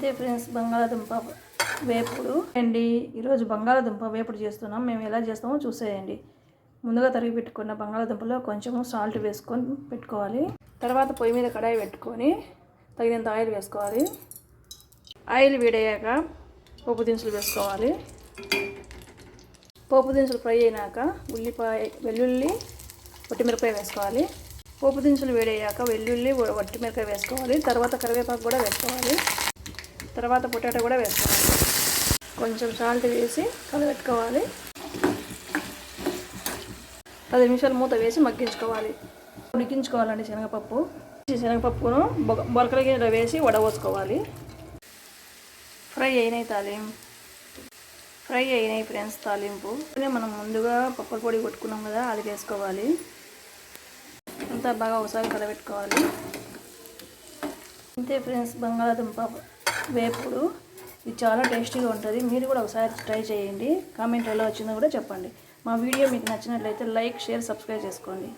అంతే ఫ్రెండ్స్ బంగాళాదుంప వేపుడు. అండి ఈరోజు బంగాళాదుంప వేపుడు చేస్తున్నాం. మేము ఎలా చేస్తామో చూసేయండి. ముందుగా తరిగి పెట్టుకున్న బంగాళాదుంపలో కొంచెము సాల్ట్ వేసుకొని పెట్టుకోవాలి. తర్వాత పొయ్యి మీద కడాయి పెట్టుకొని తగినంత ఆయిల్ వేసుకోవాలి. ఆయిల్ వేడయ్యాక పోపు దినుసులు వేసుకోవాలి. పోపు దినుసులు ఫ్రై అయినాక ఉల్లిపాయ వెల్లుల్లి ఒట్టిమిరపకాయ వేసుకోవాలి. పోపు దినుసులు వేడయ్యాక వెల్లుల్లి ఒట్టిమిరకాయ వేసుకోవాలి. తర్వాత కరివేపాకు కూడా వేసుకోవాలి. తర్వాత పొటాటో కూడా వేసుకోవాలి కొంచెం సాల్ట్ వేసి కలబెట్టుకోవాలి. పది నిమిషాలు మూత వేసి మగ్గించుకోవాలి. ఉడికించుకోవాలండి శనగపప్పు. శనగపప్పును బొ- బొరకల గిన్నెలో వేసి వడవోసుకోవాలి ఫ్రై అయినాయి తాలిం ఫ్రై అయినాయి ఫ్రెండ్స్ తాలింపు. మనం ముందుగా పప్పుల పొడి కొట్టుకున్నాం కదా అది వేసుకోవాలి. అంతా బాగా ఒకసారి కలబెట్టుకోవాలి. అంతే ఫ్రెండ్స్ బంగాళాదుంప వేపుడు. ఇది చాలా టేస్టీగా ఉంటుంది. మీరు కూడా ఒకసారి ట్రై చేయండి. కామెంట్ ఎలా వచ్చిందో కూడా చెప్పండి. మా వీడియో మీకు నచ్చినట్లయితే లైక్ షేర్ సబ్స్క్రైబ్ చేసుకోండి.